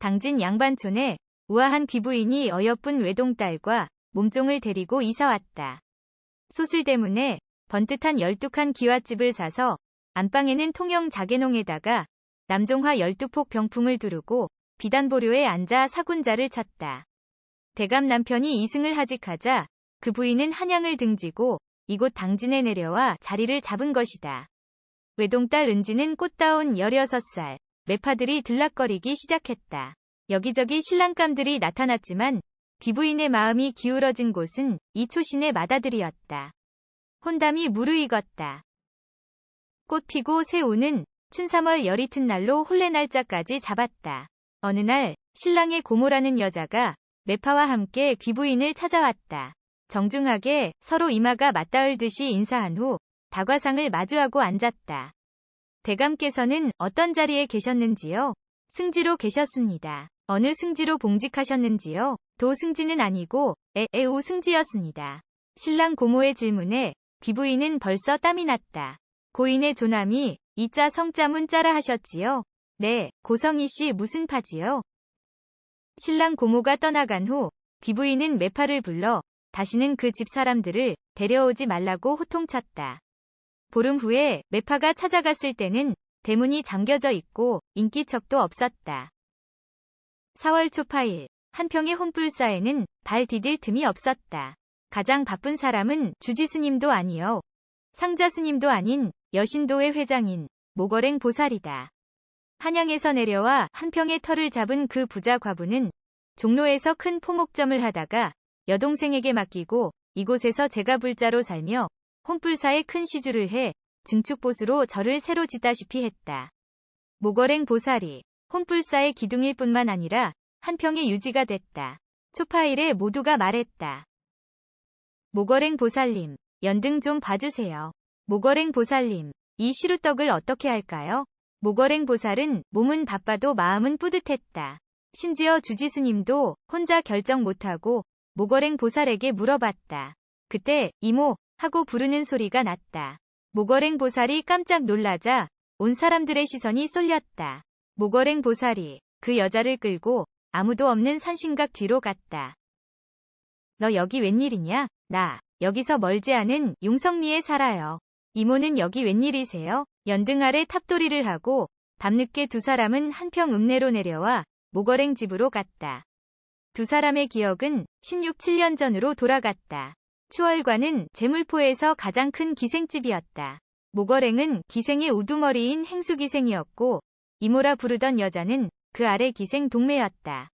당진 양반촌에 우아한 귀부인이 어여쁜 외동딸과 몸종을 데리고 이사왔다. 소슬 때문에 번듯한 12칸 기와집을 사서 안방에는 통영 자개농에다가 남종화 12폭 병풍을 두르고 비단보료에 앉아 사군자를 쳤다. 대감 남편이 이승을 하직하자 그 부인은 한양을 등지고 이곳 당진에 내려와 자리를 잡은 것이다. 외동딸 은지는 꽃다운 16살, 매파들이 들락거리기 시작했다. 여기저기 신랑감들이 나타났지만 귀부인의 마음이 기울어진 곳은 이 초신의 맏아들이었다. 혼담이 무르익었다. 꽃 피고 새 우는 춘삼월 열이 튼 날로 혼례 날짜까지 잡았다. 어느 날 신랑의 고모라는 여자가 매파와 함께 귀부인을 찾아왔다. 정중하게 서로 이마가 맞닿을 듯이 인사한 후 다과상을 마주하고 앉았다. 대감께서는 어떤 자리에 계셨는지요? 승지로 계셨습니다. 어느 승지로 봉직하셨는지요? 도 승지는 아니고 에에우 승지였습니다. 신랑 고모의 질문에 귀부인은 벌써 땀이 났다. 고인의 조남이 이자 성자 문자라 하셨지요? 네, 고성희 씨 무슨 파지요? 신랑 고모가 떠나간 후 귀부인은 매파를 불러 다시는 그 집 사람들을 데려오지 말라고 호통쳤다. 보름 후에 매파가 찾아갔을 때는 대문이 잠겨져 있고 인기척도 없었다. 4월 초 파일 한평의 혼불사에는 발 디딜 틈이 없었다. 가장 바쁜 사람은 주지스님도 아니요. 상자스님도 아닌 여신도의 회장인 모거랭 보살이다. 한양에서 내려와 한평의 털을 잡은 그 부자 과부는 종로에서 큰 포목점을 하다가 여동생에게 맡기고 이곳에서 제가 불자로 살며 혼불사에 큰 시주를 해 증축보수로 절을 새로 짓다시피 했다. 모거랭 보살이 혼불사의 기둥일 뿐만 아니라 한평의 유지가 됐다. 초파일에 모두가 말했다. 모거랭 보살님, 연등 좀 봐주세요. 모거랭 보살님, 이 시루떡을 어떻게 할까요? 모거랭 보살은 몸은 바빠도 마음은 뿌듯했다. 심지어 주지스님도 혼자 결정 못하고 모거랭 보살에게 물어봤다. 그때 이모 하고 부르는 소리가 났다. 모거랭 보살이 깜짝 놀라자 온 사람들의 시선이 쏠렸다. 모거랭 보살이 그 여자를 끌고 아무도 없는 산신각 뒤로 갔다. 너 여기 웬일이냐? 나 여기서 멀지 않은 용성리에 살아요. 이모는 여기 웬일이세요? 연등 아래 탑돌이를 하고 밤늦게 두 사람은 한평 읍내로 내려와 모거랭 집으로 갔다. 두 사람의 기억은 16, 7년 전으로 돌아갔다. 추월관은 제물포에서 가장 큰 기생집이었다. 모거랭은 기생의 우두머리인 행수기생이었고 이모라 부르던 여자는 그 아래 기생 동매였다.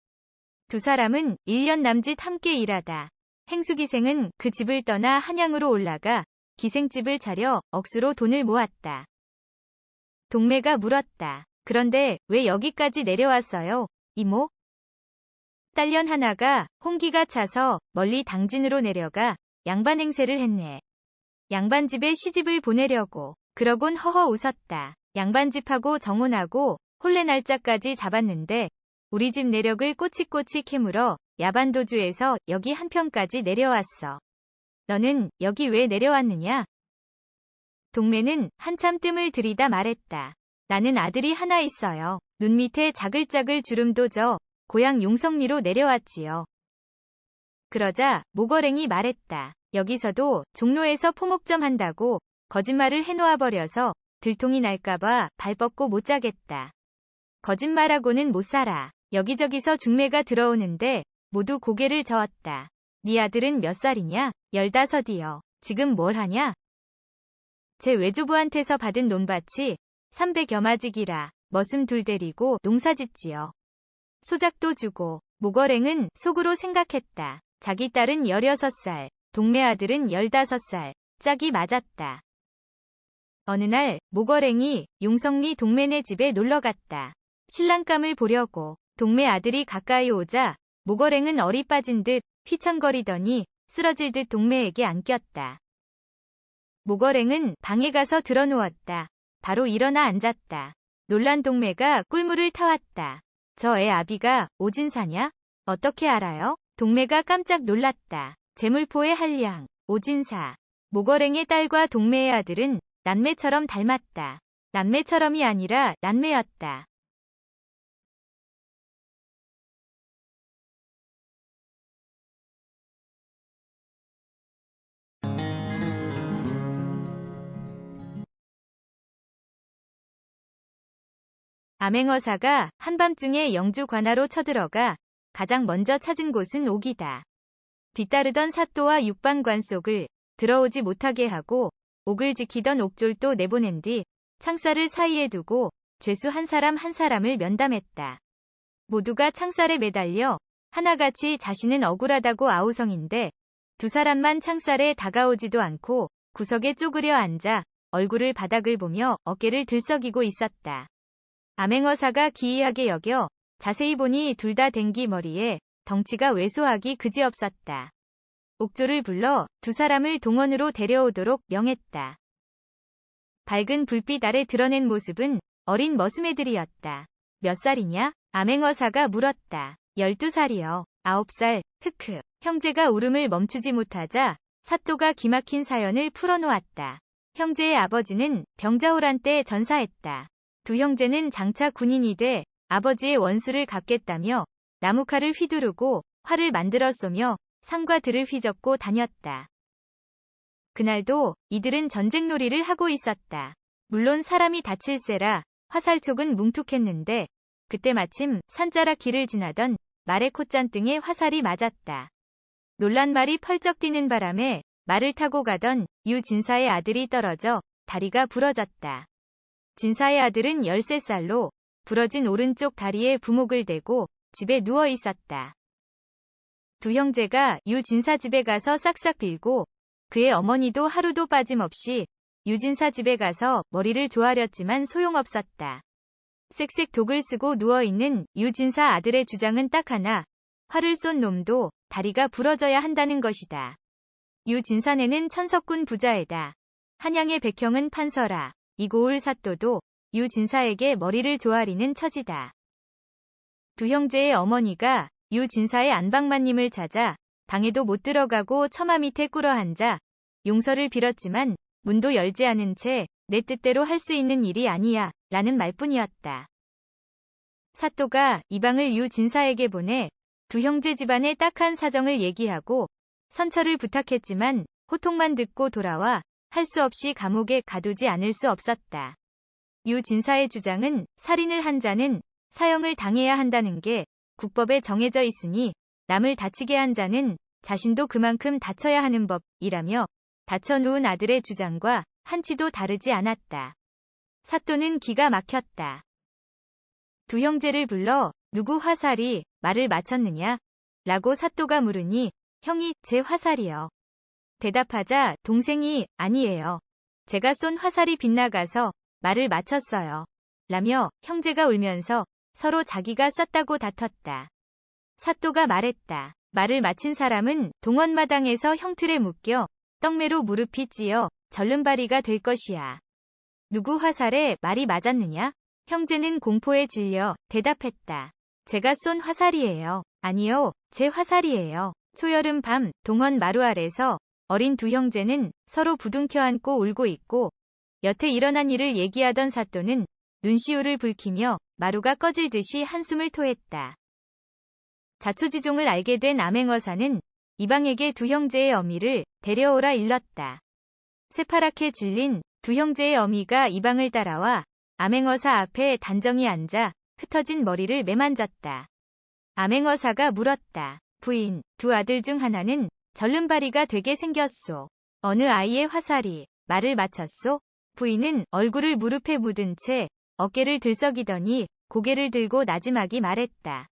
두 사람은 1년 남짓 함께 일하다. 행수기생은 그 집을 떠나 한양으로 올라가 기생집을 차려 억수로 돈을 모았다. 동매가 물었다. 그런데 왜 여기까지 내려왔어요? 이모? 딸년 하나가 홍기가 차서 멀리 당진으로 내려가 양반 행세를 했네. 양반 집에 시집을 보내려고 그러곤 허허 웃었다. 양반 집하고 정혼하고 혼례 날짜까지 잡았는데 우리 집 내력을 꼬치꼬치 캐물어 야반도주에서 여기 한평까지 내려왔어. 너는 여기 왜 내려왔느냐? 동매는 한참 뜸을 들이다 말했다. 나는 아들이 하나 있어요. 눈 밑에 자글자글 주름도 져 고향 용성리로 내려왔지요. 그러자 모거랭이 말했다. 여기서도 종로에서 포목점 한다고 거짓말을 해놓아 버려서 들통이 날까봐 발 뻗고 못 자겠다. 거짓말하고는 못 살아. 여기저기서 중매가 들어오는데 모두 고개를 저었다. 네 아들은 몇 살이냐? 열다섯이요. 지금 뭘 하냐? 제 외조부한테서 받은 논밭이 300여 마지기라 머슴 둘 데리고 농사짓지요. 소작도 주고 모거랭은 속으로 생각했다. 자기 딸은 16살, 동매 아들은 15살, 짝이 맞았다. 어느 날 모거랭이 용성리 동매네 집에 놀러갔다. 신랑감을 보려고 동매 아들이 가까이 오자 모거랭은 어리 빠진 듯 휘청거리더니 쓰러질 듯 동매에게 안겼다. 모거랭은 방에 가서 들어누웠다. 바로 일어나 앉았다. 놀란 동매가 꿀물을 타왔다. 저 애 아비가 오진사냐? 어떻게 알아요? 동매가 깜짝 놀랐다. 재물포의 한량, 오진사, 모거랭의 딸과 동매의 아들은 남매처럼 닮았다. 남매처럼이 아니라 남매였다. 암행어사가 한밤중에 영주 관하로 쳐들어가 가장 먼저 찾은 곳은 옥이다. 뒤따르던 사또와 육방관 속을 들어오지 못하게 하고 옥을 지키던 옥졸도 내보낸 뒤 창살을 사이에 두고 죄수 한 사람 한 사람을 면담했다. 모두가 창살에 매달려 하나같이 자신은 억울하다고 아우성인데 두 사람만 창살에 다가오지도 않고 구석에 쪼그려 앉아 얼굴을 바닥을 보며 어깨를 들썩이고 있었다. 암행어사가 기이하게 여겨 자세히 보니 둘 다 댕기 머리에 덩치가 왜소하기 그지없었다. 옥조를 불러 두 사람을 동원으로 데려오도록 명했다. 밝은 불빛 아래 드러낸 모습은 어린 머슴애들이었다. 몇 살이냐? 암행어사가 물었다. 12살이요. 9살, 크크. 형제가 울음을 멈추지 못하자 사또가 기막힌 사연을 풀어놓았다. 형제의 아버지는 병자호란 때 전사했다. 두 형제는 장차 군인이 돼 아버지의 원수를 갚겠다며 나무칼을 휘두르고 활을 만들어 쏘며 산과 들을 휘젓고 다녔다. 그날도 이들은 전쟁놀이를 하고 있었다. 물론 사람이 다칠세라 화살촉은 뭉툭했는데 그때 마침 산자락 길을 지나던 말의 콧잔등에 화살이 맞았다. 놀란 말이 펄쩍 뛰는 바람에 말을 타고 가던 유진사의 아들이 떨어져 다리가 부러졌다. 진사의 아들은 13살로 부러진 오른쪽 다리에 부목을 대고 집에 누워 있었다. 두 형제가 유진사 집에 가서 싹싹 빌고 그의 어머니도 하루도 빠짐없이 유진사 집에 가서 머리를 조아렸지만 소용없었다. 쌕쌕 독을 쓰고 누워있는 유진사 아들의 주장은 딱 하나. 활을 쏜 놈도 다리가 부러져야 한다는 것이다. 유진사네는 천석군 부자애다. 한양의 백형은 판서라. 이고을 사또도 유진사에게 머리를 조아리는 처지다. 두 형제의 어머니가 유진사의 안방마님을 찾아 방에도 못 들어가고 처마 밑에 꿇어 앉아 용서를 빌었지만 문도 열지 않은 채 내 뜻대로 할 수 있는 일이 아니야 라는 말뿐이었다. 사또가 이 방을 유진사에게 보내 두 형제 집안의 딱한 사정을 얘기하고 선처를 부탁했지만 호통만 듣고 돌아와 할 수 없이 감옥에 가두지 않을 수 없었다. 유 진사의 주장은 살인을 한 자는 사형을 당해야 한다는 게 국법에 정해져 있으니 남을 다치게 한 자는 자신도 그만큼 다쳐야 하는 법이라며 다쳐놓은 아들의 주장과 한치도 다르지 않았다. 사또는 기가 막혔다. 두 형제를 불러 누구 화살이 말을 맞췄느냐? 라고 사또가 물으니 형이 제 화살이요. 대답하자 동생이 아니에요. 제가 쏜 화살이 빗나가서 말을 맞췄어요. 라며 형제가 울면서 서로 자기가 쐈다고 다퉜다. 사또가 말했다. 말을 맞힌 사람은 동원마당에서 형틀에 묶여 떡매로 무릎이 찌어 절름발이가 될 것이야. 누구 화살에 말이 맞았느냐? 형제는 공포에 질려 대답했다. 제가 쏜 화살이에요. 아니요, 제 화살이에요. 초여름 밤 동원 마루 아래서 어린 두 형제는 서로 부둥켜 안고 울고 있고 여태 일어난 일을 얘기하던 사또는 눈시울을 붉히며 마루가 꺼질 듯이 한숨을 토했다. 자초지종을 알게 된 암행어사는 이방에게 두 형제의 어미를 데려오라 일렀다. 새파랗게 질린 두 형제의 어미가 이방을 따라와 암행어사 앞에 단정히 앉아 흩어진 머리를 매만졌다. 암행어사가 물었다. 부인, 두 아들 중 하나는 절름발이가 되게 생겼소. 어느 아이의 화살이 말을 맞췄소? 부인은 얼굴을 무릎에 묻은 채 어깨를 들썩이더니 고개를 들고 나지막이 말했다.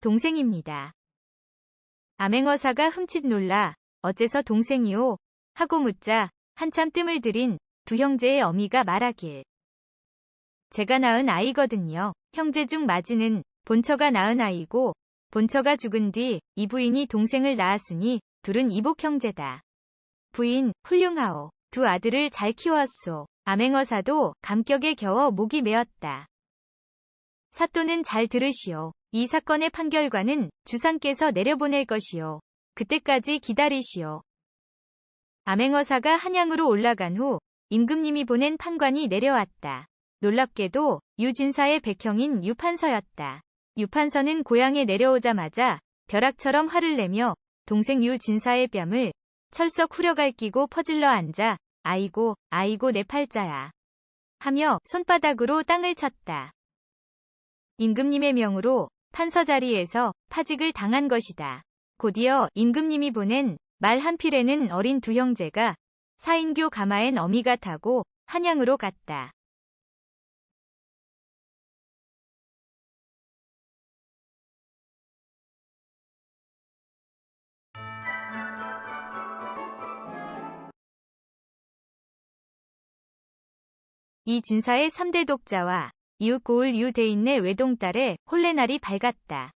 동생입니다. 암행어사가 흠칫 놀라 어째서 동생이오? 하고 묻자 한참 뜸을 들인 두 형제의 어미가 말하길. 제가 낳은 아이거든요. 형제 중 마지는 본처가 낳은 아이고 본처가 죽은 뒤 이 부인이 동생을 낳았으니 둘은 이복 형제다. 부인 훌륭하오. 두 아들을 잘 키웠소. 암행어사도 감격에 겨워 목이 메었다. 사또는 잘 들으시오. 이 사건의 판결과는 주상께서 내려보낼 것이오. 그때까지 기다리시오. 암행어사가 한양으로 올라간 후 임금님이 보낸 판관이 내려왔다. 놀랍게도 유진사의 백형인 유판서였다. 유판서는 고향에 내려오자마자 벼락처럼 화를 내며 동생 유진사의 뺨을 철썩 후려갈기고 퍼질러 앉아 아이고 아이고 내 팔자야 하며 손바닥으로 땅을 쳤다. 임금님의 명으로 판서 자리에서 파직을 당한 것이다. 곧이어 임금님이 보낸 말 한 필에는 어린 두 형제가 사인교 가마엔 어미가 타고 한양으로 갔다. 이 진사의 3대 독자와 이웃 고을 유대인네 외동딸의 혼례날이 밝았다.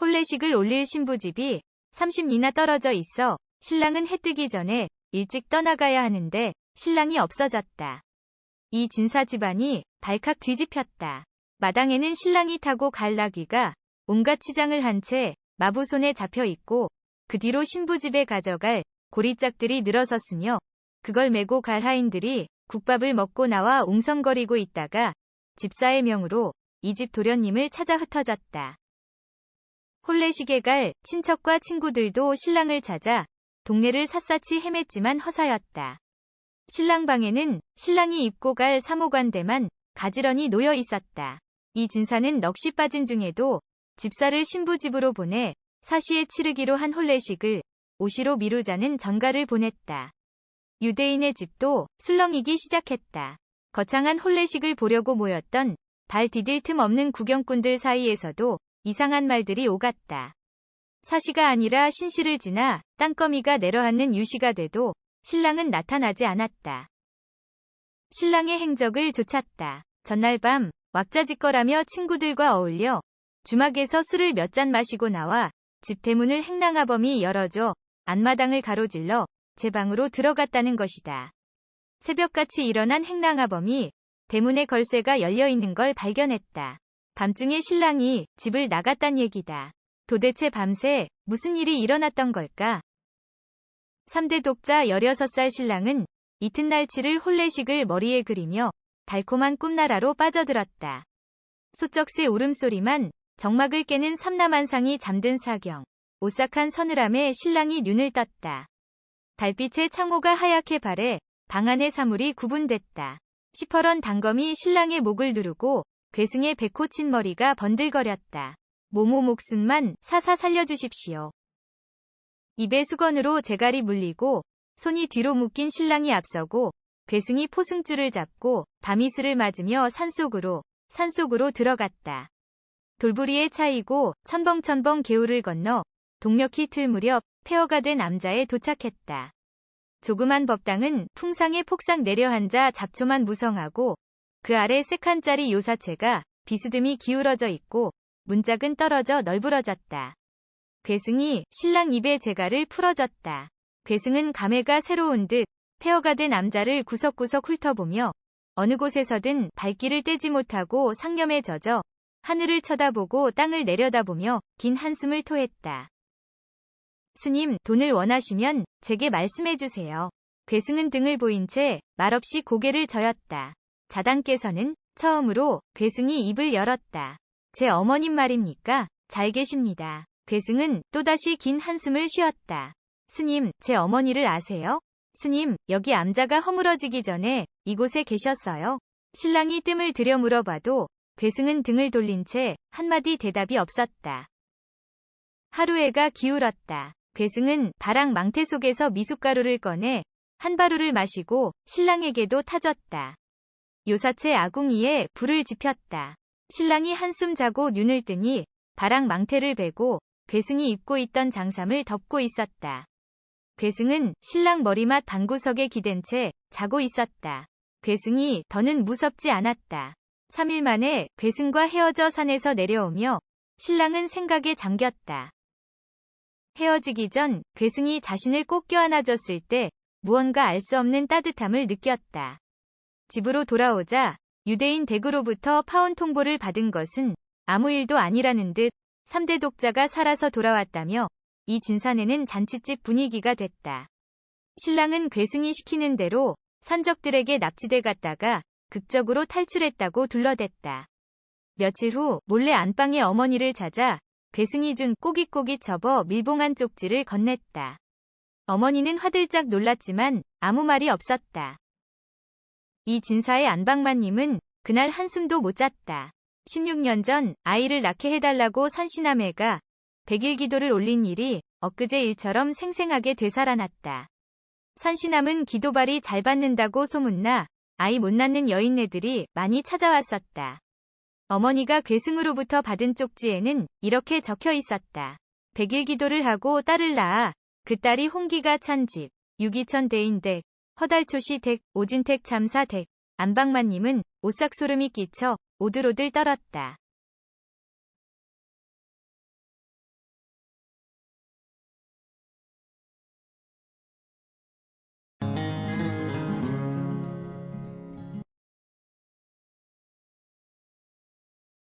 혼례식을 올릴 신부집이 30리나 떨어져 있어 신랑은 해 뜨기 전에 일찍 떠나가야 하는데 신랑이 없어졌다. 이 진사 집안이 발칵 뒤집혔다. 마당에는 신랑이 타고 갈 나귀가 온갖 치장을 한 채 마부 손에 잡혀 있고 그 뒤로 신부집에 가져갈 고리짝들이 늘어섰으며 그걸 메고 갈 하인들이 국밥을 먹고 나와 웅성거리고 있다가 집사의 명으로 이 집 도련님을 찾아 흩어졌다. 혼례식에 갈 친척과 친구들도 신랑을 찾아 동네를 샅샅이 헤맸지만 허사였다. 신랑 방에는 신랑이 입고 갈 사모관대만 가지런히 놓여 있었다. 이 진사는 넋이 빠진 중에도 집사를 신부 집으로 보내 사시에 치르기로 한 혼례식을 오시로 미루자는 전가를 보냈다. 유대인의 집도 술렁이기 시작했다. 거창한 혼례식을 보려고 모였던 발 디딜 틈 없는 구경꾼들 사이에서도 이상한 말들이 오갔다. 사시가 아니라 신시를 지나 땅거미가 내려앉는 유시가 돼도 신랑은 나타나지 않았다. 신랑의 행적을 쫓았다. 전날 밤 왁자지껄하며 친구들과 어울려 주막에서 술을 몇 잔 마시고 나와 집 대문을 행랑아범이 열어줘 안마당을 가로질러 제 방으로 들어갔다는 것이다. 새벽같이 일어난 행랑아범이 대문에 걸쇠가 열려있는 걸 발견했다. 밤중에 신랑이 집을 나갔단 얘기다. 도대체 밤새 무슨 일이 일어났던 걸까? 3대 독자 16살 신랑은 이튿날치를 혼례식을 머리에 그리며 달콤한 꿈나라로 빠져들었다. 소쩍새 울음소리만 정막을 깨는 삼남한상이 잠든 사경. 오싹한 서늘함에 신랑이 눈을 떴다. 달빛에 창호가 하얗게 발해 방 안의 사물이 구분됐다. 시퍼런 단검이 신랑의 목을 누르고 괴승의 백호친 머리가 번들거렸다. 모모 목숨만 사사 살려주십시오. 입에 수건으로 재갈이 물리고 손이 뒤로 묶인 신랑이 앞서고 괴승이 포승줄을 잡고 밤이슬을 맞으며 산속으로 산속으로 들어갔다. 돌부리에 차이고 천벙천벙 개울을 건너 동력히 틀 무렵 폐허가 된 남자에 도착했다. 조그만 법당은 풍상에 폭삭 내려앉아 잡초만 무성하고 그 아래 세 칸짜리 요사체가 비스듬히 기울어져 있고 문짝은 떨어져 널브러졌다. 괴승이 신랑 입에 재갈을 풀어줬다. 괴승은 감회가 새로운 듯 폐허가 된 남자를 구석구석 훑어보며 어느 곳에서든 발길을 떼지 못하고 상념에 젖어 하늘을 쳐다보고 땅을 내려다보며 긴 한숨을 토했다. 스님, 돈을 원하시면 제게 말씀해 주세요. 괴승은 등을 보인 채 말없이 고개를 저었다. 자당께서는 처음으로 괴승이 입을 열었다. 제 어머님 말입니까? 잘 계십니다. 괴승은 또다시 긴 한숨을 쉬었다. 스님, 제 어머니를 아세요? 스님, 여기 암자가 허물어지기 전에 이곳에 계셨어요. 신랑이 뜸을 들여 물어봐도 괴승은 등을 돌린 채 한마디 대답이 없었다. 하루해가 기울었다. 괴승은 바랑 망태 속에서 미숫가루를 꺼내 한 바루를 마시고 신랑에게도 타졌다. 요사체 아궁이에 불을 지폈다. 신랑이 한숨 자고 눈을 뜨니 바랑 망태를 베고 괴승이 입고 있던 장삼을 덮고 있었다. 괴승은 신랑 머리맡 방구석에 기댄 채 자고 있었다. 괴승이 더는 무섭지 않았다. 3일 만에 괴승과 헤어져 산에서 내려오며 신랑은 생각에 잠겼다. 헤어지기 전 괴승이 자신을 꼭 껴안아줬을 때 무언가 알 수 없는 따뜻함을 느꼈다. 집으로 돌아오자 유대인 댁으로부터 파원 통보를 받은 것은 아무 일도 아니라는 듯 3대 독자가 살아서 돌아왔다며 이 진산에는 잔치집 분위기가 됐다. 신랑은 괴승이 시키는 대로 산적들에게 납치돼 갔다가 극적으로 탈출했다고 둘러댔다. 며칠 후 몰래 안방에 어머니를 찾아 괴승이 준 꼬깃꼬깃 접어 밀봉한 쪽지를 건넸다. 어머니는 화들짝 놀랐지만 아무 말이 없었다. 이 진사의 안방마님은 그날 한숨도 못 잤다. 16년 전 아이를 낳게 해달라고 선신함애가 백일 기도를 올린 일이 엊그제 일처럼 생생하게 되살아났다. 선신함은 기도발이 잘 받는다고 소문나 아이 못 낳는 여인네들이 많이 찾아왔었다. 어머니가 괴승으로부터 받은 쪽지에는 이렇게 적혀 있었다. 백일 기도를 하고 딸을 낳아 그 딸이 홍기가 찬 집, 유기천 대인댁, 허달초시 댁, 오진택 참사 댁, 안방만님은 오싹소름이 끼쳐 오들오들 떨었다.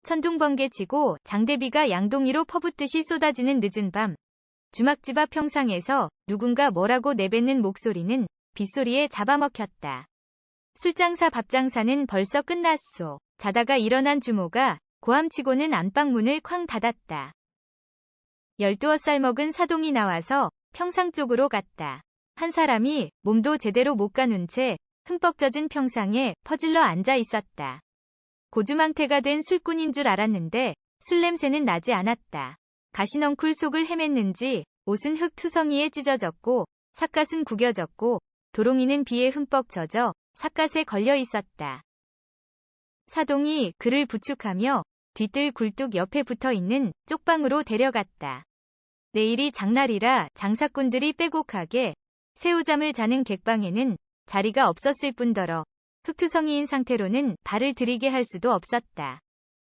천둥 번개 치고 장대비가 양동이로 퍼붓듯이 쏟아지는 늦은 밤. 주막집 앞 평상에서 누군가 뭐라고 내뱉는 목소리는 빗소리에 잡아먹혔다. 술장사 밥장사는 벌써 끝났소. 자다가 일어난 주모가 고함치고는 안방문을 쾅 닫았다. 열두어 살 먹은 사동이 나와서 평상 쪽으로 갔다. 한 사람이 몸도 제대로 못 가눈 채 흠뻑 젖은 평상에 퍼질러 앉아 있었다. 고주망태가 된 술꾼인 줄 알았는데 술 냄새는 나지 않았다. 가시넝쿨 속을 헤맸는지 옷은 흙투성이에 찢어졌고 삿갓은 구겨졌고 도롱이는 비에 흠뻑 젖어 삿갓에 걸려 있었다. 사동이 그를 부축하며 뒤뜰 굴뚝 옆에 붙어 있는 쪽방으로 데려갔다. 내일이 장날이라 장사꾼들이 빼곡하게 새우잠을 자는 객방에는 자리가 없었을 뿐더러 흙투성이인 상태로는 발을 들이게 할 수도 없었다.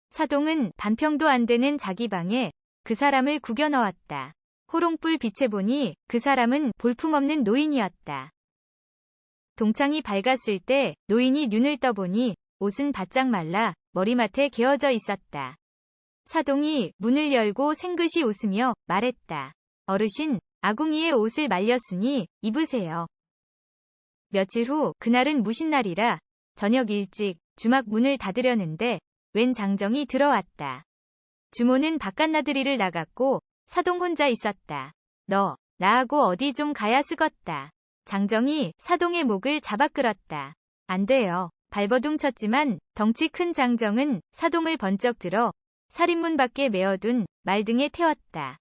사동은 반평도 안 되는 자기 방에 그 사람을 구겨 넣었다. 호롱불 빛에 보니 그 사람은 볼품없는 노인이었다. 동창이 밝았을 때 노인이 눈을 떠보니 옷은 바짝 말라 머리맡에 개어져 있었다. 사동이 문을 열고 생긋이 웃으며 말했다. 어르신, 아궁이의 옷을 말렸으니 입으세요. 며칠 후 그날은 무신날이라 저녁 일찍 주막 문을 닫으려는데 웬 장정이 들어왔다. 주모는 바깥 나들이를 나갔고 사동 혼자 있었다. 너, 나하고 어디 좀 가야 쓰겄다. 장정이 사동의 목을 잡아 끌었다. 안 돼요. 발버둥 쳤지만 덩치 큰 장정은 사동을 번쩍 들어 살인문 밖에 메어둔 말 등에 태웠다.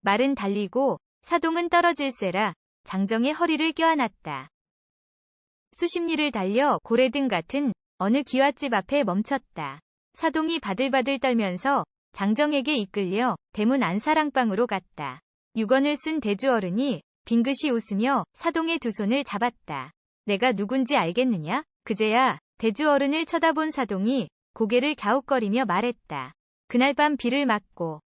말은 달리고 사동은 떨어질세라 장정의 허리를 껴안았다. 수십 리를 달려 고래 등 같은 어느 기와집 앞에 멈췄다. 사동이 바들바들 떨면서 장정에게 이끌려 대문 안사랑방으로 갔다. 6원을 쓴 대주 어른이 빙긋이 웃으며 사동의 두 손을 잡았다. 내가 누군지 알겠느냐? 그제야 대주 어른을 쳐다본 사동이 고개를 갸웃거리며 말했다. 그날 밤 비를 맞고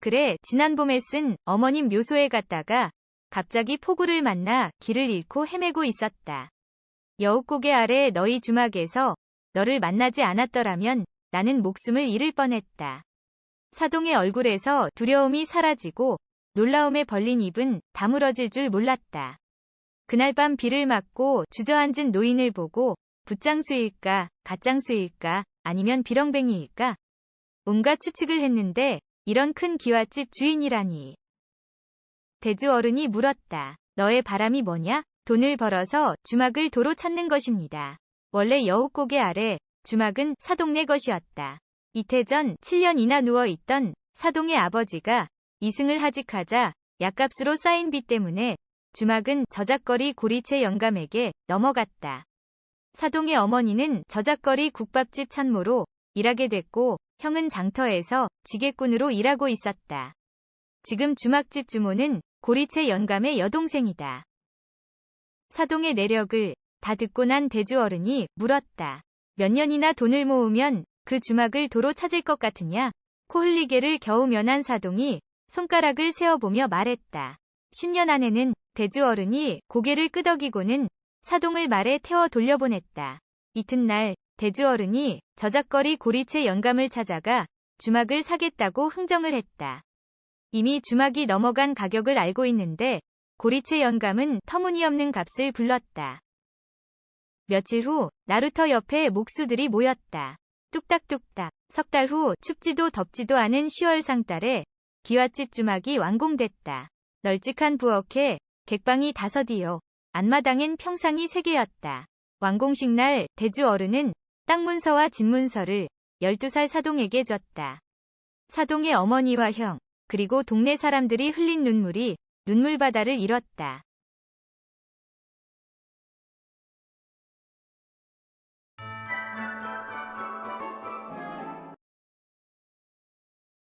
그래 지난 봄에 쓴 어머님 묘소에 갔다가 갑자기 폭우를 만나 길을 잃고 헤매고 있었다. 여우 고개 아래 너희 주막에서 너를 만나지 않았더라면 나는 목숨을 잃을 뻔했다. 사동의 얼굴에서 두려움이 사라지고 놀라움에 벌린 입은 다물어질 줄 몰랐다. 그날 밤 비를 맞고 주저앉은 노인을 보고 붓장수일까, 가장수일까, 아니면 비렁뱅이일까? 온갖 추측을 했는데 이런 큰 기와집 주인이라니. 대주 어른이 물었다. 너의 바람이 뭐냐? 돈을 벌어서 주막을 도로 찾는 것입니다. 원래 여우고개 아래 주막은 사동네 것이었다. 이태 전 7년이나 누워있던 사동의 아버지가 이승을 하직하자 약값으로 쌓인 빚 때문에 주막은 저작거리 고리채 영감에게 넘어갔다. 사동의 어머니는 저작거리 국밥집 찬모로 일하게 됐고 형은 장터에서 지게꾼으로 일하고 있었다. 지금 주막집 주모는 고리채 영감의 여동생이다. 사동의 내력을 다 듣고 난 대주 어른이 물었다. 몇 년이나 돈을 모으면 그 주막을 도로 찾을 것 같으냐? 코 흘리게를 겨우 면한 사동이 손가락을 세어보며 말했다. 10년 안에는 대주 어른이 고개를 끄덕이고는 사동을 말에 태워 돌려보냈다. 이튿날 대주 어른이 저작거리 고리채 영감을 찾아가 주막을 사겠다고 흥정을 했다. 이미 주막이 넘어간 가격을 알고 있는데 고리채 영감은 터무니없는 값을 불렀다. 며칠 후 나루터 옆에 목수들이 모였다. 뚝딱뚝딱 석 달 후 춥지도 덥지도 않은 10월 상달에 기와집 주막이 완공됐다. 널찍한 부엌에 객방이 다섯이요. 안마당엔 평상이 세 개였다. 완공식 날 대주 어른은 땅 문서와 집문서를 12살 사동에게 줬다. 사동의 어머니와 형, 그리고 동네 사람들이 흘린 눈물이 눈물바다를 일었다.